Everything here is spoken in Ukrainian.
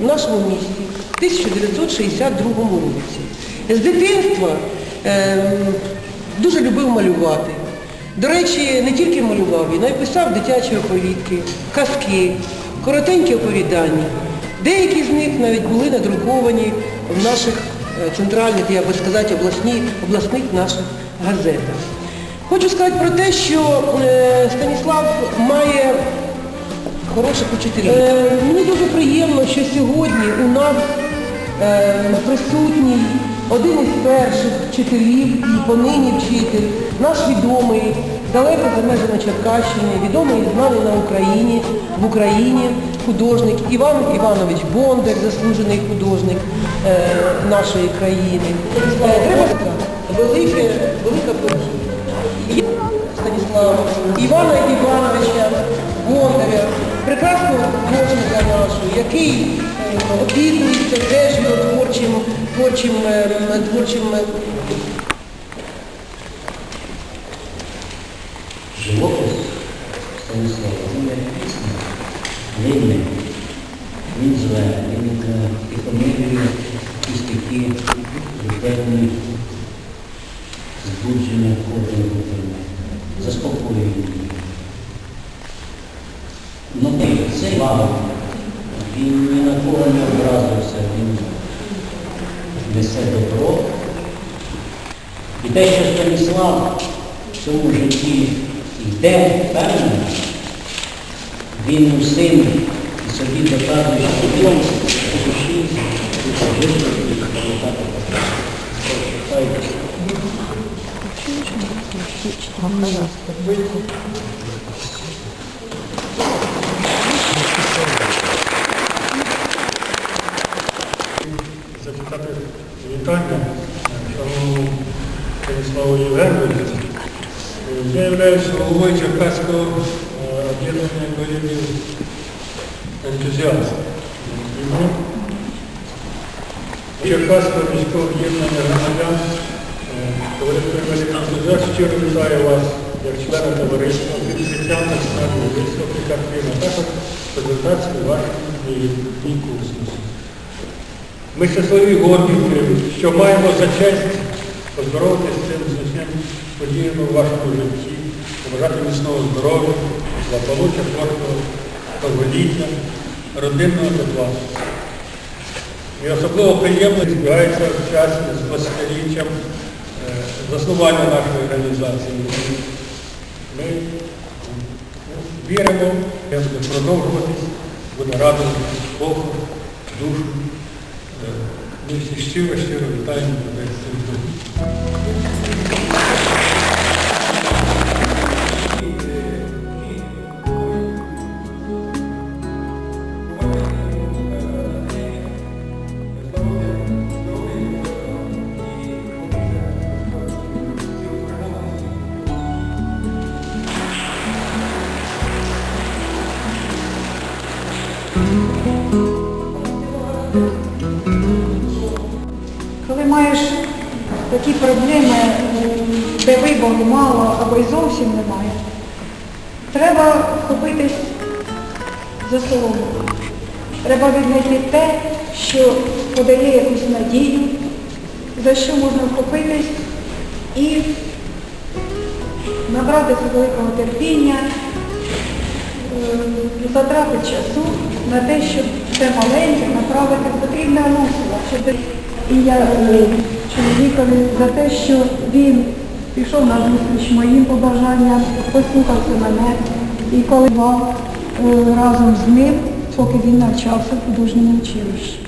в нашому місті в 1962 році. З дитинства ем, дуже любив малювати. До речі, не тільки малював, він а писав дитячі оповідки, казки, коротенькі оповідання. Деякі з них навіть були надруковані в наших е, центральних, я би сказати, обласні, обласних наших газетах. Хочу сказати про те, що е, Станіслав має хороших учителів. Е, мені дуже приємно, що сьогодні у нас е, присутній один із перших вчителів і понині вчитель, наш відомий, далеко за межами Черкащини, відомий і знаний на Україні, в Україні художник Іван Іванович Бондар, заслужений художник е, нашої країни. Е, треба велике, велика подія. Станіслава, Івана Івановича прекрасного художника нашого, який е, опікується теж творчим, творчим, е, творчим е, Живопис Станіслава, він як пісня, він, він зве, він е, тихомирює і стихи, певні мав, він ні на кого не образився, він несе добро. І те, що Станіслав в цьому житті йде впевнено, він усім і собі доказує, що він душі жити і пам'ятати. Хай вітання шановному Станіславу Євгеновичу. Я являюсь головою Черкаського е, об'єднання інвалідів ентузіастів. Черкаського міського об'єднання громадян е, товариство інвалідів ентузіастів щиро вітаю вас як члена товариства, відкриттям національної виставки картини, а також презентації вашої дій курсності. Ми щасливі і горді що маємо за честь поздоровитися з цим значним подіями у вашому житті, побажати міцного здоров'я, благополуччя кожного довголіття, родинного тепла. І особливо приємно збігається в час з 20-річчям е, заснування нашої організації. Ми ну, віримо, що буде продовжуватись, буде радувати Богу, душу. Ми всі щиро, щиро вітаємо тебе маєш такі проблеми, де вибору мало або й зовсім немає, треба вхопитись за солому. Треба віднайти те, що подає якусь надію, за що можна вхопитись і набратися великого терпіння, е, затрати часу на те, щоб це маленьке направити в потрібне русло. І я е, чоловікові за те, що він пішов на зустріч моїм побажанням, послухався мене і коли е, разом з ним, поки він навчався в художньому училищі.